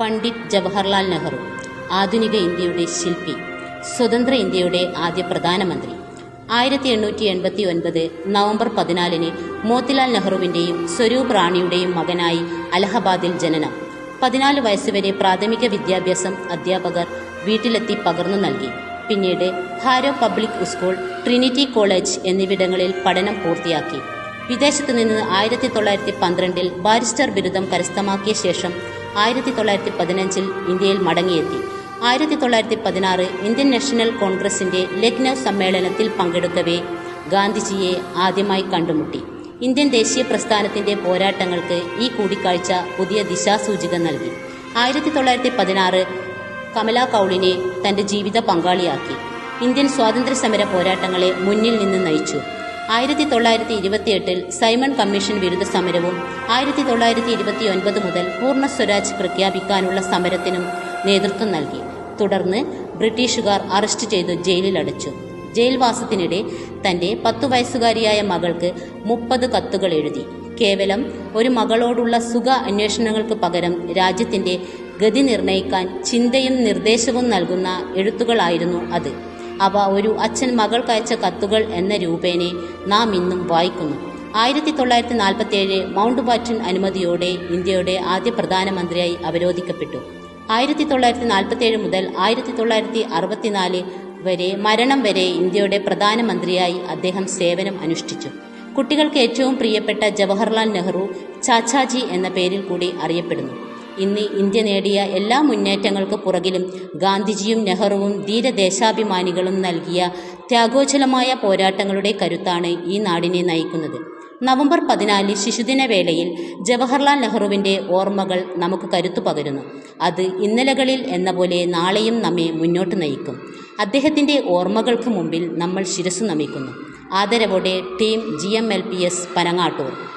പണ്ഡിറ്റ് ജവഹർലാൽ നെഹ്റു ആധുനിക ഇന്ത്യയുടെ ശില്പി സ്വതന്ത്ര ഇന്ത്യയുടെ ആദ്യ പ്രധാനമന്ത്രി. ആയിരത്തി എണ്ണൂറ്റി എൺപത്തി ഒൻപത് നവംബർ പതിനാലിന് മോത്തിലാൽ നെഹ്റുവിന്റെയും സ്വരൂപ് റാണിയുടെയും മകനായി അലഹബാദിൽ ജനനം. പതിനാല് വയസ്സുവരെ പ്രാഥമിക വിദ്യാഭ്യാസം അധ്യാപകർ വീട്ടിലെത്തി പകർന്നു നൽകി. പിന്നീട് Harrow public school Trinity college എന്നിവിടങ്ങളിൽ പഠനം പൂർത്തിയാക്കി. വിദേശത്തു നിന്ന് ആയിരത്തി തൊള്ളായിരത്തി പന്ത്രണ്ടിൽ ബാരിസ്റ്റർ ബിരുദം കരസ്ഥമാക്കിയ ശേഷം ആയിരത്തി തൊള്ളായിരത്തി പതിനഞ്ചിൽ ഇന്ത്യയിൽ മടങ്ങിയെത്തി. ആയിരത്തി തൊള്ളായിരത്തി പതിനാറ് ഇന്ത്യൻ നാഷണൽ കോൺഗ്രസിന്റെ ലക്നൌ സമ്മേളനത്തിൽ പങ്കെടുക്കവേ ഗാന്ധിജിയെ ആദ്യമായി കണ്ടുമുട്ടി. ഇന്ത്യൻ ദേശീയ പ്രസ്ഥാനത്തിന്റെ പോരാട്ടങ്ങൾക്ക് ഈ കൂടിക്കാഴ്ച പുതിയ ദിശാസൂചിക നൽകി. ആയിരത്തി തൊള്ളായിരത്തി പതിനാറ് കമല കൗളിനെ തന്റെ ജീവിത പങ്കാളിയാക്കി. ഇന്ത്യൻ സ്വാതന്ത്ര്യ സമര പോരാട്ടങ്ങളെ മുന്നിൽ നിന്ന് നയിച്ചു. ആയിരത്തി തൊള്ളായിരത്തി ഇരുപത്തിയെട്ടിൽ സൈമൺ കമ്മീഷൻ വിരുദ്ധ സമരവും ആയിരത്തി തൊള്ളായിരത്തി ഇരുപത്തി ഒൻപത് മുതൽ പൂർണ സ്വരാജ് പ്രഖ്യാപിക്കാനുള്ള സമരത്തിനും നേതൃത്വം നൽകി. തുടർന്ന് ബ്രിട്ടീഷുകാർ അറസ്റ്റ് ചെയ്തു ജയിലിലടച്ചു. ജയിൽവാസത്തിനിടെ തന്റെ പത്തു വയസ്സുകാരിയായ മകൾക്ക് മുപ്പത് കത്തുകൾ എഴുതി. കേവലം ഒരു മകളോടുള്ള സുഖ അന്വേഷണങ്ങൾക്ക് പകരം രാജ്യത്തിന്റെ ഗതി നിർണയിക്കാൻ ചിന്തയും നിർദ്ദേശവും നൽകുന്ന എഴുത്തുകളായിരുന്നു അത്. അവ ഒരു അച്ഛൻ മകൾക്കയച്ച കത്തുകൾ എന്ന രൂപേണെ നാം ഇന്നും വായിക്കുന്നു. ആയിരത്തി തൊള്ളായിരത്തി നാൽപ്പത്തിയേഴ് മൗണ്ട് ബാറ്റൺ അനുമതിയോടെ ഇന്ത്യയുടെ ആദ്യ പ്രധാനമന്ത്രിയായി അവരോധിക്കപ്പെട്ടു. ആയിരത്തി തൊള്ളായിരത്തി നാൽപ്പത്തിയേഴ് മുതൽ ആയിരത്തി തൊള്ളായിരത്തി അറുപത്തിനാല് വരെ മരണം വരെ ഇന്ത്യയുടെ പ്രധാനമന്ത്രിയായി അദ്ദേഹം സേവനം അനുഷ്ഠിച്ചു. കുട്ടികൾക്ക് ഏറ്റവും പ്രിയപ്പെട്ട ജവഹർലാൽ നെഹ്റു ചാച്ചാജി എന്ന പേരിൽ കൂടി അറിയപ്പെടുന്നു. ഇന്ന് ഇന്ത്യ നേടിയ എല്ലാ മുന്നേറ്റങ്ങൾക്ക് പുറകിലും ഗാന്ധിജിയും നെഹ്റുവും ധീരദേശാഭിമാനികളും നൽകിയ ത്യാഗോജ്വലമായ പോരാട്ടങ്ങളുടെ കരുത്താണ് ഈ നാടിനെ നയിക്കുന്നത്. നവംബർ പതിനാല് ശിശുദിന വേളയിൽ ജവഹർലാൽ നെഹ്റുവിന്റെ ഓർമ്മകൾ നമുക്ക് കരുത്തു പകരുന്നു. അത് ഇന്നലകളിൽ എന്ന പോലെ നാളെയും നമ്മെ മുന്നോട്ട് നയിക്കും. അദ്ദേഹത്തിന്റെ ഓർമ്മകൾക്ക് മുമ്പിൽ നമ്മൾ ശിരസ് നമിക്കുന്നു. ആദരവോടെ team G M L P S Panangattur.